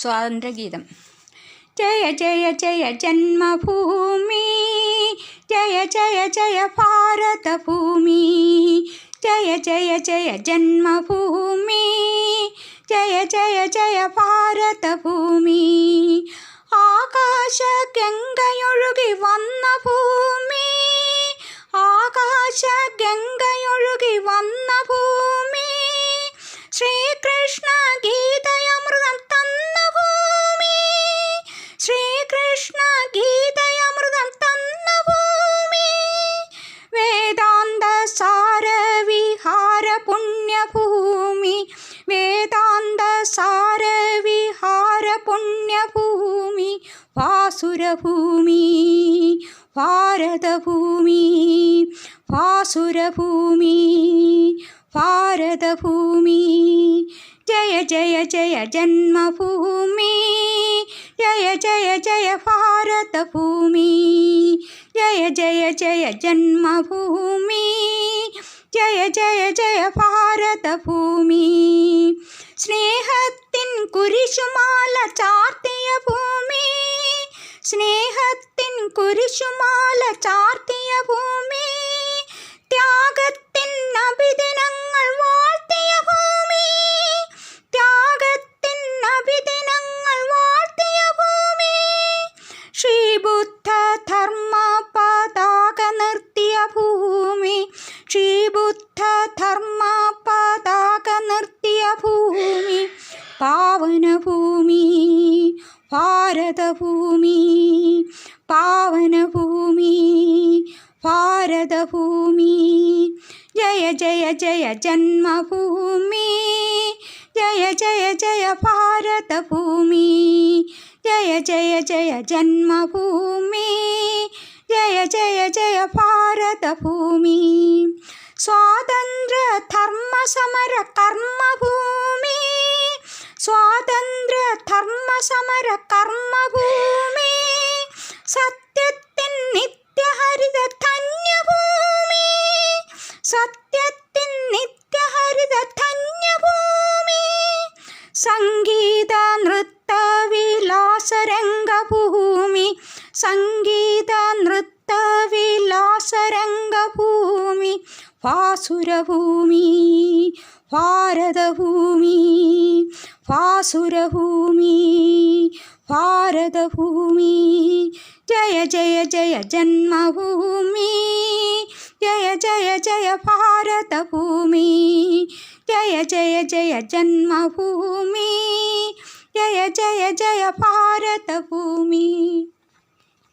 സ്വാതന്ത്ര്യഗീതം ജയ ജയ ജയ ജന്മഭൂമി ജയ ജയ ജയ ഭാരതഭൂമി ജയ ജയ ജയ ജന്മഭൂമി ജയ ജയ ജയ ഭാരതഭൂമി ആകാശ ഗംഗയൊഴുകി വന്ന ഭൂമി ആകാശ ഗംഗയൊഴുകി വന്ന ഭൂമി ശ്രീകൃഷ്ണ ഗീതയമൃതം पुण्यभूमि भारत पुण्यभूमि वासुर भूमि भारत भूमि जय जय जय जन्म भूमि जय जय जय भारत भूमि जय जय जय जन्म भूमि ജയ ജയ ജയ ഭാരതഭൂമി. സ്നേഹത്തിൻ കുരിശുമാല ചാർത്തിയ ഭൂമി. സ്നേഹത്തിൻ കുരിശുമാല ചാർത്തിയ ഭൂമി. ത്യാഗത്തിൻ അഭിദിനങ്ങൾ പാവനഭൂമി ഭാരതഭൂമി പാവനഭൂമി ഭാരതഭൂമി. ജയ ജയ ജയ ജന്മഭൂമി ജയ ജയ ജയ ഭാരതഭൂമി. ജയ ജയ ജയ ജന്മഭൂമി ജയ ജയ ജയ ഭാരതഭൂമി. സ്വാതന്ത്ര്യ ധർമ്മ സമര കർമ്മഭൂമി സത്യത്തിൻ നിത്യഹരിത ധന്യഭൂമി സംഗീത നൃത്ത വിലാസരംഗഭൂമി സംഗീത നൃത്ത വിലാസരംഗഭൂമി വാസുരഭൂമി ഭാരതഭൂമി വാസുരഭൂമി ഭാരതഭൂമി ജയ ജയ ജയ ജന്മഭൂമി जय भारतभूमि। जय जय जय जन्मभूमि। जय जय जय भारत भूमि